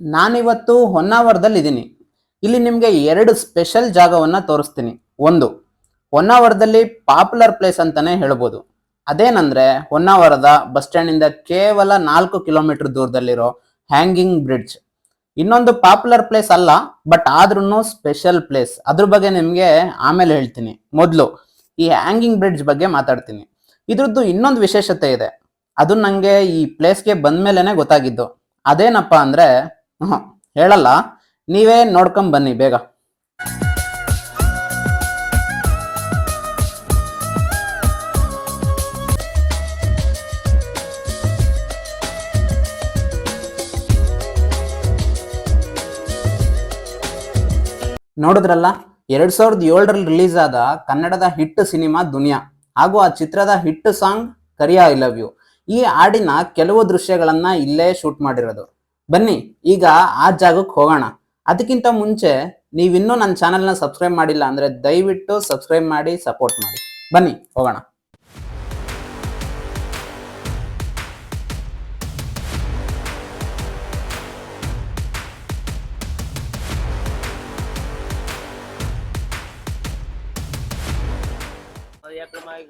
ನಾನಿವತ್ತು ಹೊನ್ನಾವರದಲ್ಲಿ ಇದ್ದೀನಿ ಇಲ್ಲಿ ನಿಮಗೆ ಎರಡು ಸ್ಪೆಷಲ್ ಜಾಗವನ್ನು ತೋರಿಸ್ತೀನಿ. ಒಂದು, ಹೊನ್ನಾವರದಲ್ಲಿ ಪಾಪ್ಯುಲರ್ ಪ್ಲೇಸ್ ಅಂತಲೇ ಹೇಳ್ಬೋದು. ಅದೇನಂದರೆ, ಹೊನ್ನಾವರದ ಬಸ್ ಸ್ಟ್ಯಾಂಡಿಂದ ಕೇವಲ ನಾಲ್ಕು ಕಿಲೋಮೀಟರ್ ದೂರದಲ್ಲಿರೋ ಹ್ಯಾಂಗಿಂಗ್ ಬ್ರಿಡ್ಜ್. ಇನ್ನೊಂದು ಪಾಪ್ಯುಲರ್ ಪ್ಲೇಸ್ ಅಲ್ಲ, ಬಟ್ ಆದ್ರೂ ಸ್ಪೆಷಲ್ ಪ್ಲೇಸ್. ಅದ್ರ ಬಗ್ಗೆ ನಿಮಗೆ ಆಮೇಲೆ ಹೇಳ್ತೀನಿ. ಮೊದಲು, ಈ ಹ್ಯಾಂಗಿಂಗ್ ಬ್ರಿಡ್ಜ್ ಬಗ್ಗೆ ಮಾತಾಡ್ತೀನಿ. ಇದ್ರದ್ದು ಇನ್ನೊಂದು ವಿಶೇಷತೆ ಇದೆ. ಅದು ನನಗೆ ಈ ಪ್ಲೇಸ್ಗೆ ಬಂದ್ಮೇಲೆನೆ ಗೊತ್ತಾಗಿದ್ದು. ಅದೇನಪ್ಪ ಅಂದ್ರೆ ಹೇಳಲ್ಲ. ನೀವೇ ನೋಡ್ಕೊಂಡ್ ಬನ್ನಿ ಬೇಗ. ನೋಡಿದ್ರಲ್ಲ, ಎರಡ್ ಸಾವಿರದ ಏಳರಲ್ಲಿ ರಿಲೀಸ್ ಆದ ಕನ್ನಡದ ಹಿಟ್ ಸಿನಿಮಾ ದುನಿಯಾ, ಹಾಗೂ ಆ ಚಿತ್ರದ hit song Kariya I love you. ಈ ಹಾಡಿನ ಕೆಲವು ದೃಶ್ಯಗಳನ್ನ ಇಲ್ಲೇ ಶೂಟ್ ಮಾಡಿರೋದು. ಬನ್ನಿ, ಈಗ ಆ ಜಾಗಕ್ಕೆ ಹೋಗೋಣ. ಅದಕ್ಕಿಂತ ಮುಂಚೆ ನೀವಿನ್ನೂ ನನ್ನ ಚಾನಲ್ನ ಸಬ್ಸ್ಕ್ರೈಬ್ ಮಾಡಿಲ್ಲ ಅಂದರೆ ದಯವಿಟ್ಟು ಸಬ್ಸ್ಕ್ರೈಬ್ ಮಾಡಿ, ಸಪೋರ್ಟ್ ಮಾಡಿ. ಬನ್ನಿ, ಹೋಗೋಣ.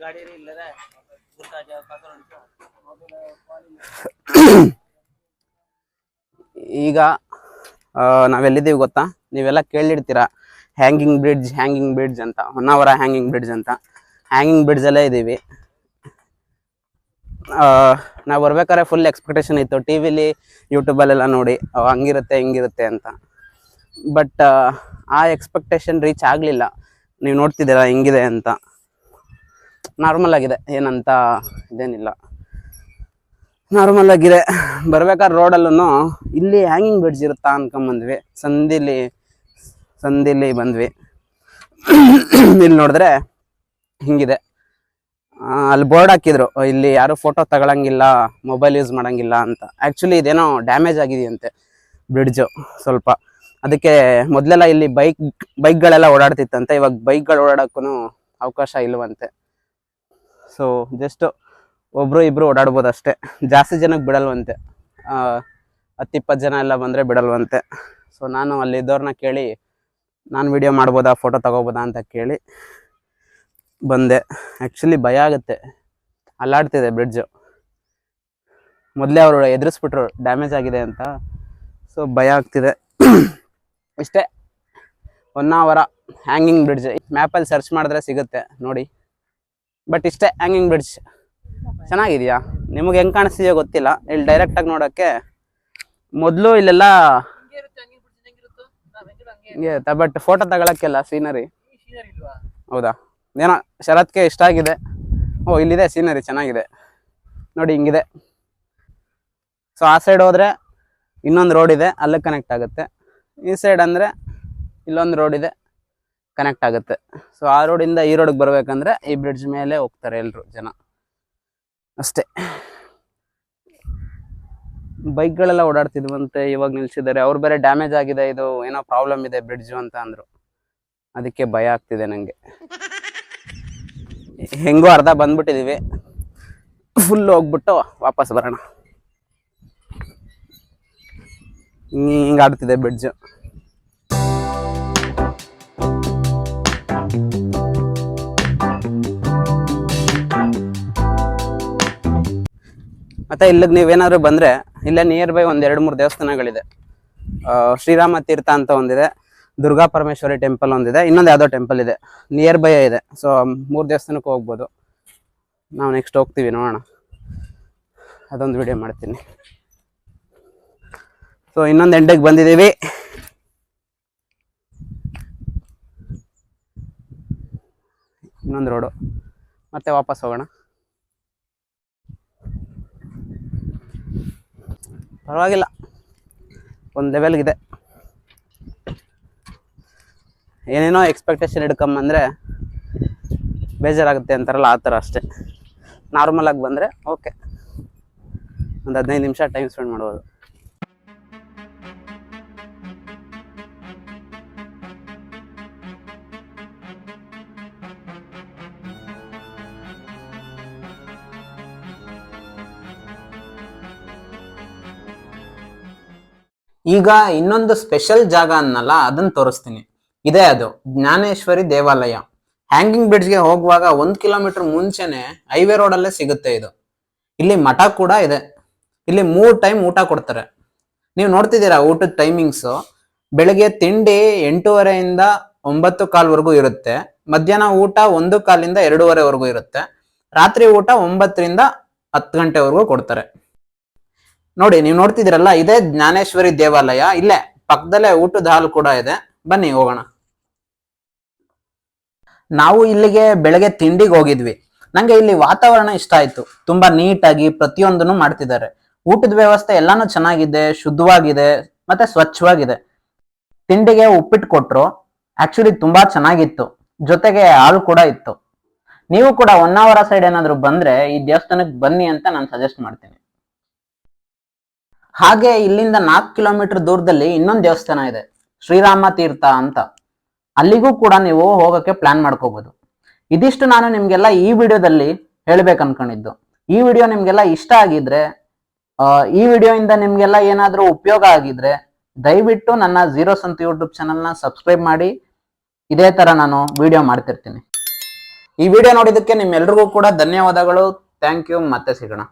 ಗಾಡಿ ಈಗ ನಾವೆಲ್ಲಿದ್ದೀವಿ ಗೊತ್ತಾ? ನೀವೆಲ್ಲ ಕೇಳಿರ್ತೀರ ಹ್ಯಾಂಗಿಂಗ್ ಬ್ರಿಡ್ಜ್ ಹ್ಯಾಂಗಿಂಗ್ ಬ್ರಿಡ್ಜ್ ಅಂತ, ಹೊನ್ನಾವರ ಹ್ಯಾಂಗಿಂಗ್ ಬ್ರಿಡ್ಜ್ ಅಂತ. ಹ್ಯಾಂಗಿಂಗ್ ಬ್ರಿಡ್ಜಲ್ಲೇ ಇದ್ದೀವಿ. ನಾವು ಬರ್ಬೇಕಾದ್ರೆ ಫುಲ್ ಎಕ್ಸ್ಪೆಕ್ಟೇಷನ್ ಇತ್ತು. ಟಿ ವಿಲಿ ಯೂಟ್ಯೂಬಲ್ಲೆಲ್ಲ ನೋಡಿ ಹಂಗಿರುತ್ತೆ, ಹಿಂಗಿರುತ್ತೆ ಅಂತ. ಬಟ್ ಆ ಎಕ್ಸ್ಪೆಕ್ಟೇಷನ್ ರೀಚ್ ಆಗಲಿಲ್ಲ. ನೀವು ನೋಡ್ತಿದ್ದೀರಾ, ಹೆಂಗಿದೆ ಅಂತ. ನಾರ್ಮಲ್ ಆಗಿದೆ. ಏನಂತ, ಇದೇನಿಲ್ಲ. ನಾರ್ಮಲ್ ಆಗಿದೆ. ಬರ್ಬೇಕಾದ್ರೆ ರೋಡಲ್ಲೂ ಇಲ್ಲಿ ಹ್ಯಾಂಗಿಂಗ್ ಬ್ರಿಡ್ಜ್ ಇರುತ್ತಾ ಅನ್ಕೊಂಬಂದ್ವಿ. ಸಂದಿಲಿ ಸಂದಿಲಿ ಬಂದ್ವಿ. ಇಲ್ಲಿ ನೋಡಿದ್ರೆ ಹಿಂಗಿದೆ. ಅಲ್ಲಿ ಬೋರ್ಡ್ ಹಾಕಿದ್ರು. ಇಲ್ಲಿ ಯಾರು ಫೋಟೋ ತಗೊಳಂಗಿಲ್ಲ ಮೊಬೈಲ್ ಯೂಸ್ ಮಾಡಂಗಿಲ್ಲ ಅಂತ. ಆ್ಯಕ್ಚುಲಿ ಇದೇನೋ ಡ್ಯಾಮೇಜ್ ಆಗಿದೆಯಂತೆ ಬ್ರಿಡ್ಜು ಸ್ವಲ್ಪ. ಅದಕ್ಕೆ ಮೊದಲೆಲ್ಲ ಇಲ್ಲಿ ಬೈಕ್ ಬೈಕ್ಗಳೆಲ್ಲ ಓಡಾಡ್ತಿತ್ತಂತೆ. ಇವಾಗ ಬೈಕ್ಗಳು ಓಡಾಡೋಕ್ಕೂ ಅವಕಾಶ ಇಲ್ವಂತೆ. ಸೊ ಜಸ್ಟ್ ಒಬ್ರು ಇಬ್ರು ಓಡಾಡ್ಬೋದು ಅಷ್ಟೇ ಜಾಸ್ತಿ ಜನಕ್ಕೆ ಬಿಡಲ್ವಂತೆ. ಹತ್ತಿಪ್ಪತ್ತು ಜನ ಎಲ್ಲ ಬಂದರೆ ಬಿಡಲ್ವಂತೆ. ಸೊ ನಾನು ಅಲ್ಲಿದ್ದವ್ರನ್ನ ಕೇಳಿ, ನಾನು ವಿಡಿಯೋ ಮಾಡ್ಬೋದಾ? ಫೋಟೋ ತಗೋಬೋದಾ? ಅಂತ ಕೇಳಿ ಬಂದೆ. ಆ್ಯಕ್ಚುಲಿ ಭಯ ಆಗುತ್ತೆ. ಅಲ್ಲಾಡ್ತಿದೆ ಬ್ರಿಡ್ಜು ಮೊದಲೇ ಅವರು ಎದುರಿಸ್ಬಿಟ್ರು ಡ್ಯಾಮೇಜ್ ಆಗಿದೆ ಅಂತ. ಸೊ ಭಯ ಆಗ್ತಿದೆ. ಇಷ್ಟೇ. ಒನ್ ಅವರ ಹ್ಯಾಂಗಿಂಗ್ ಬ್ರಿಡ್ಜ್ ಮ್ಯಾಪಲ್ಲಿ ಸರ್ಚ್ ಮಾಡಿದ್ರೆ ಸಿಗುತ್ತೆ, ನೋಡಿ. ಬಟ್ ಇಷ್ಟೇ ಹ್ಯಾಂಗಿಂಗ್ ಬ್ರಿಡ್ಜ್ ಚೆನ್ನಾಗಿದೆಯಾ? ನಿಮಗೆ ಹೆಂಗ್ ಕಾಣಿಸ್ತಿದೆಯೋ ಗೊತ್ತಿಲ್ಲ. ಇಲ್ಲಿ ಡೈರೆಕ್ಟಾಗಿ ನೋಡೋಕ್ಕೆ ಮೊದಲು ಇಲ್ಲೆಲ್ಲ ಹಿಂಗೆ ಬಟ್ ಫೋಟೋ ತಗೊಳಕ್ಕೆಲ್ಲ ಸೀನರಿ ಹೌದಾ? ಏನೋ ಶರತ್ಗೆ ಇಷ್ಟ ಆಗಿದೆ. ಓ, ಇಲ್ಲಿದೆ ಸೀನರಿ ಚೆನ್ನಾಗಿದೆ. ನೋಡಿ, ಹಿಂಗಿದೆ. ಸೊ ಆ ಸೈಡ್ ಹೋದ್ರೆ ಇನ್ನೊಂದು ರೋಡ್ ಇದೆ ಅಲ್ಲಿಗೆ ಕನೆಕ್ಟ್ ಆಗುತ್ತೆ. ಈ ಸೈಡ್ ಅಂದರೆ ಇಲ್ಲೊಂದು ರೋಡ್ ಇದೆ ಕನೆಕ್ಟ್ ಆಗುತ್ತೆ. ಸೊ ಆ ರೋಡಿಂದ ಈ ರೋಡಿಗೆ ಬರಬೇಕಂದ್ರೆ ಈ ಬ್ರಿಡ್ಜ್ ಮೇಲೆ ಹೋಗ್ತಾರೆ ಎಲ್ಲರೂ ಜನ. ಅಷ್ಟೇ. ಬೈಕ್ಗಳೆಲ್ಲ ಓಡಾಡ್ತಿದ್ವಂತೆ, ಇವಾಗ ನಿಲ್ಸಿದ್ದಾರೆ. ಅವ್ರು ಬೇರೆ ಡ್ಯಾಮೇಜ್ ಆಗಿದೆ, ಇದು ಏನೋ ಪ್ರಾಬ್ಲಮ್ ಇದೆ ಬ್ರಿಡ್ಜು ಅಂತ ಅಂದರು. ಅದಕ್ಕೆ ಭಯ ಆಗ್ತಿದೆ ನನಗೆ ಹೆಂಗೋ ಅರ್ಧ ಬಂದ್ಬಿಟ್ಟಿದ್ದೀವಿ ಫುಲ್ ಹೋಗ್ಬಿಟ್ಟು ವಾಪಸ್ ಬರೋಣ. ಹಿಂಗೆ ಆಡ್ತಿದೆ ಬ್ರಿಡ್ಜ್ ಮತ್ತೆ ಇಲ್ಲಿಗೆ ನೀವೇನಾದ್ರು ಬಂದ್ರೆ ಇಲ್ಲೇ ನಿಯರ್ ಬೈ ಒಂದು ಎರಡು ಮೂರು ದೇವಸ್ಥಾನಗಳಿದೆ. ಶ್ರೀರಾಮ ತೀರ್ಥ ಅಂತ ಒಂದಿದೆ, ದುರ್ಗಾ ಪರಮೇಶ್ವರಿ ಟೆಂಪಲ್ ಒಂದಿದೆ, ಇನ್ನೊಂದು ಯಾವುದೋ ಟೆಂಪಲ್ ಇದೆ ನಿಯರ್ ಬೈ ಇದೆ. ಸೊ ಮೂರು ದೇವಸ್ಥಾನಕ್ಕೆ ಹೋಗ್ಬೋದು. ನಾವು ನೆಕ್ಸ್ಟ್ ಹೋಗ್ತೀವಿ, ನೋಡೋಣ. ಅದೊಂದು ವಿಡಿಯೋ ಮಾಡ್ತೀನಿ. ಸೊ ಇನ್ನೊಂದು ಎಂಡಿಗೆ ಬಂದಿದ್ದೀವಿ. ಇನ್ನೊಂದು ರೋಡು ಮತ್ತೆ ವಾಪಸ್ ಹೋಗೋಣ. ಪರವಾಗಿಲ್ಲ. ಒಂದು ಲೆವೆಲ್ಗಿದೆ ಏನೇನೋ ಎಕ್ಸ್ಪೆಕ್ಟೇಷನ್ ಹಿಡ್ಕೊಂಬಂದ್ರೆ ಬೇಜಾರಾಗುತ್ತೆ ಅಂತಾರಲ್ಲ, ಆ ಥರ ಅಷ್ಟೇ. ನಾರ್ಮಲಾಗಿ ಬಂದರೆ ಓಕೆ ಒಂದು ಹದಿನೈದು ನಿಮಿಷ ಟೈಮ್ ಸ್ಪೆಂಡ್ ಮಾಡ್ಬೋದು. ಈಗ ಇನ್ನೊಂದು ಸ್ಪೆಷಲ್ ಜಾಗ ಅನ್ನಲ್ಲ ಅದನ್ನ ತೋರಿಸ್ತೀನಿ. ಇದೇ ಅದು, ಜ್ಞಾನೇಶ್ವರಿ ದೇವಾಲಯ. ಹ್ಯಾಂಗಿಂಗ್ ಬ್ರಿಡ್ಜ್ಗೆ ಹೋಗುವಾಗ ಒಂದ್ ಕಿಲೋಮೀಟರ್ ಮುಂಚೆನೆ ಹೈವೇ ರೋಡಲ್ಲೇ ಸಿಗುತ್ತೆ ಇದು. ಇಲ್ಲಿ ಮಠ ಕೂಡ ಇದೆ. ಇಲ್ಲಿ ಮೂರ್ ಟೈಮ್ ಊಟ ಕೊಡ್ತಾರೆ. ನೀವು ನೋಡ್ತಿದ್ದೀರಾ ಊಟದ ಟೈಮಿಂಗ್ಸು ಬೆಳಿಗ್ಗೆ ತಿಂಡಿ ಎಂಟೂವರೆಯಿಂದ ಒಂಬತ್ತು ಕಾಲ್ವರೆಗೂ ಇರುತ್ತೆ. ಮಧ್ಯಾಹ್ನ ಊಟ ಒಂದು ಕಾಲಿಂದ ಎರಡೂವರೆವರೆಗೂ ಇರುತ್ತೆ. ರಾತ್ರಿ ಊಟ ಒಂಬತ್ತರಿಂದ ಹತ್ತು ಗಂಟೆವರೆಗೂ ಕೊಡ್ತಾರೆ. ನೋಡಿ, ನೀವು ನೋಡ್ತಿದ್ರಲ್ಲ ಇದೇ ಜ್ಞಾನೇಶ್ವರಿ ದೇವಾಲಯ. ಇಲ್ಲೇ, ಪಕ್ಕದಲ್ಲೇ ಊಟದ ಹಾಲ್ ಕೂಡ ಇದೆ. ಬನ್ನಿ, ಹೋಗೋಣ. ನಾವು ಇಲ್ಲಿಗೆ ಬೆಳಗ್ಗೆ ತಿಂಡಿಗೆ ಹೋಗಿದ್ವಿ. ನಂಗೆ ಇಲ್ಲಿ ವಾತಾವರಣ ಇಷ್ಟ ಆಯ್ತು. ತುಂಬಾ ನೀಟಾಗಿ ಪ್ರತಿಯೊಂದನ್ನು ಮಾಡ್ತಿದ್ದಾರೆ. ಊಟದ ವ್ಯವಸ್ಥೆ ಎಲ್ಲಾನು ಚೆನ್ನಾಗಿದೆ, ಶುದ್ಧವಾಗಿದೆ, ಮತ್ತೆ ಸ್ವಚ್ಛವಾಗಿದೆ. ತಿಂಡಿಗೆ ಉಪ್ಪಿಟ್ಟು ಕೊಟ್ರು. ಆಕ್ಚುಲಿ ತುಂಬಾ ಚೆನ್ನಾಗಿತ್ತು. ಜೊತೆಗೆ ಹಾಲು ಕೂಡ ಇತ್ತು. ನೀವು ಕೂಡ ಹೊನ್ನಾವರ ಸೈಡ್ ಏನಾದ್ರು ಬಂದ್ರೆ ಈ ದೇವಸ್ಥಾನಕ್ಕೆ ಬನ್ನಿ ಅಂತ ನಾನು ಸಜೆಸ್ಟ್ ಮಾಡ್ತೀನಿ. ಹಾಗೆ ಇಲ್ಲಿಂದ ನಾಲ್ಕು ಕಿಲೋಮೀಟರ್ ದೂರದಲ್ಲಿ ಇನ್ನೊಂದು ದೇವಸ್ಥಾನ ಇದೆ, ಶ್ರೀರಾಮ ತೀರ್ಥ ಅಂತ. ಅಲ್ಲಿಗೂ ಕೂಡ ನೀವು ಹೋಗೋಕ್ಕೆ ಪ್ಲಾನ್ ಮಾಡ್ಕೋಬಹುದು ಇದಿಷ್ಟು ನಾನು ನಿಮ್ಗೆಲ್ಲ ಈ ವಿಡಿಯೋದಲ್ಲಿ ಹೇಳ್ಬೇಕು ಅನ್ಕೊಂಡಿದ್ದು ಈ ವಿಡಿಯೋ ನಿಮ್ಗೆಲ್ಲ ಇಷ್ಟ ಆಗಿದ್ರೆ ಈ ವಿಡಿಯೋಯಿಂದ ನಿಮ್ಗೆಲ್ಲ ಏನಾದರೂ ಉಪಯೋಗ ಆಗಿದ್ರೆ, ದಯವಿಟ್ಟು ನನ್ನ ಜೀರೋ ಸಂತ ಯೂಟ್ಯೂಬ್ ಚಾನಲ್ನ ಸಬ್ಸ್ಕ್ರೈಬ್ ಮಾಡಿ. ಇದೇ ತರ ನಾನು ವಿಡಿಯೋ ಮಾಡ್ತಿರ್ತೀನಿ. ಈ ವಿಡಿಯೋ ನೋಡಿದ್ದಕ್ಕೆ ನಿಮ್ಮೆಲ್ರಿಗೂ ಕೂಡ ಧನ್ಯವಾದಗಳು. ಥ್ಯಾಂಕ್ ಯು ಮತ್ತೆ ಸಿಗೋಣ.